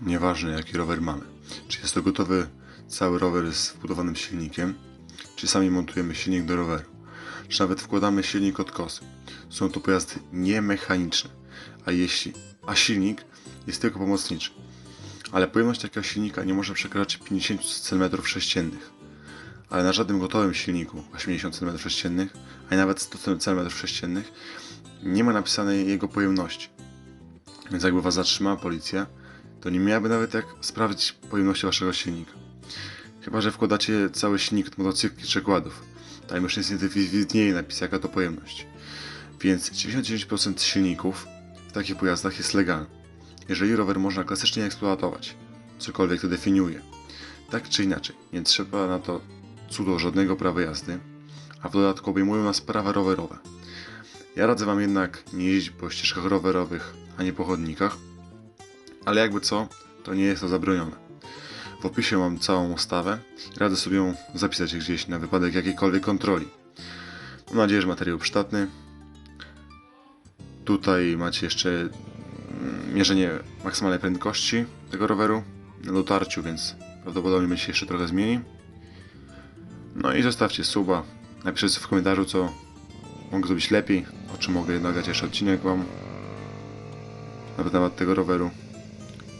Nieważne jaki rower mamy. Czy jest to gotowy cały rower z wbudowanym silnikiem, czy sami montujemy silnik do roweru, czy nawet wkładamy silnik od kosy. Są to pojazdy niemechaniczne, a jeśli, a silnik jest tylko pomocniczy. Ale pojemność takiego silnika nie może przekraczać 50 cm3, ale na żadnym gotowym silniku 80 cm3, a nawet 100 cm3 nie ma napisanej jego pojemności. Więc jakby was zatrzymała policja, to nie miałaby nawet jak sprawdzić pojemności waszego silnika. Chyba, że wkładacie cały silnik od motocykli czy kładów. Tam już niestety wi- widnieje napis jaka to pojemność. Więc 99% silników w takich pojazdach jest legalny. Jeżeli rower można klasycznie eksploatować, cokolwiek to definiuje. Tak czy inaczej, nie trzeba na to cudo żadnego prawa jazdy, a w dodatku obejmują nas prawa rowerowe. Ja radzę Wam jednak nie jeździć po ścieżkach rowerowych, a nie po chodnikach, ale jakby co, to nie jest to zabronione. W opisie mam całą ustawę radzę sobie ją zapisać gdzieś na wypadek jakiejkolwiek kontroli. Mam nadzieję, że materiał przydatny. Tutaj macie jeszcze mm, mierzenie maksymalnej prędkości tego roweru na dotarciu, więc prawdopodobnie będzie się jeszcze trochę zmieni. No i zostawcie suba, napiszcie w komentarzu co mogę zrobić lepiej, o czym mogę nagrać jeszcze odcinek wam na temat tego roweru.